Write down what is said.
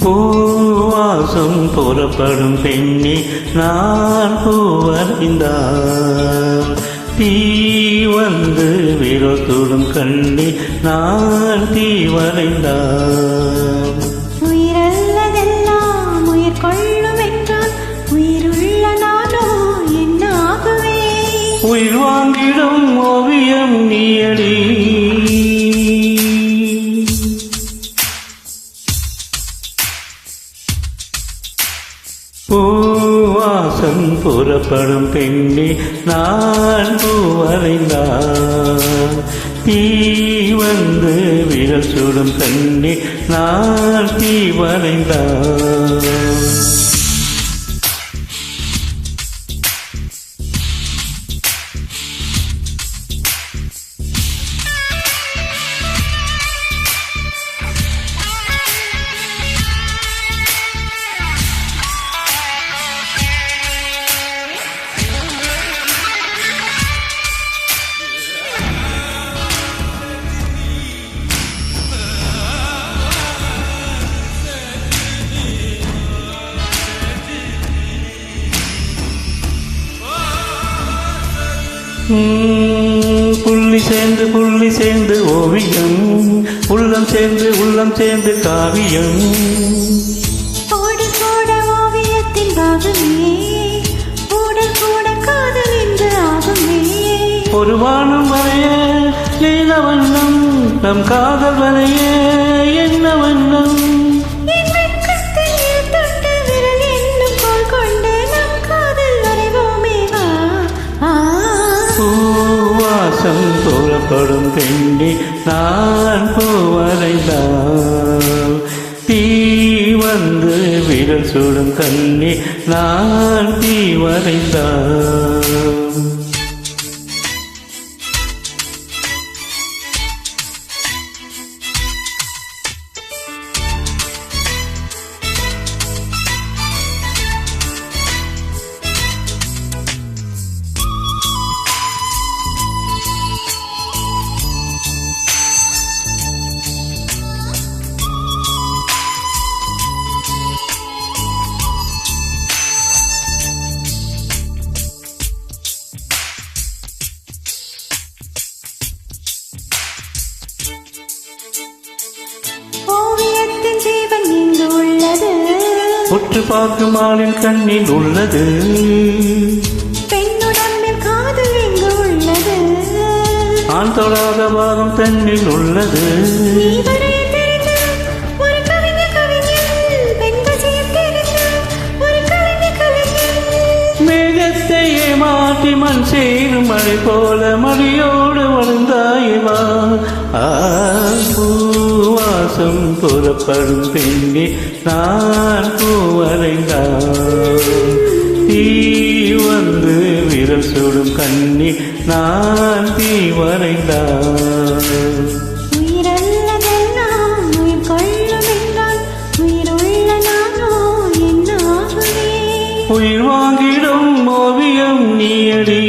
பூவாசம் புறப்படும் பெண்ணே நான் பூவறிந்தார். தீ வந்து விரத்துடும் கண்ணே நான் தீ வரைந்தார் உயிரல்லதெல்லாம் உயிர் கொள்ளும் என்றால் உயிருள்ள நானோ என்ன ஆகுவேன் உயிர் வாங்கிடும் ஓவியம் நீயடி பூவாசம் புறப்படும் பெண்ணே நான் பூவரைந்தான் தீ வந்து விரல் சுடும் கண்ணே நான் தீ வரைந்தான் புள்ளி சேர்ந்து புள்ளி சேர்ந்து ஓவியம். உள்ளம் சேர்ந்து உள்ளம் சேர்ந்து காவியம். கோடி கூட ஓவியத்தின் பாகமே ஒரு வானம் வரைய நீல வண்ணம் நம் காதல் வரைய என்ன வண்ணம்? பாசம் புறப்படும் பெண்ணே நான் பூவரைந்தால் தீ வந்து விரல் சுடும் கண்ணே நான் தீ வரைந்தால் உற்று பார்க்கும் ஆளின் கண்ணில் உள்ளது. ஆண் தொடாத பாகம் தன்னில் உள்ளது. நீவரே தெரிந்த ஒரு கவிஞர் கவிஞர் பெண் வசியம் தெரிந்த ஒரு கலைஞர் கலைஞர் மேகத்தை ஏமாற்றி மண் சேரும் மழை போல மடியோடு வளர்ந்தாயவா பூவாசம் புறப்படும் பெண்ணே நான் விரல் சுடும் கண்ணி நான் தீ வரைந்தான் உயிர் வாங்கிடும் ஓவியம் நீயடி.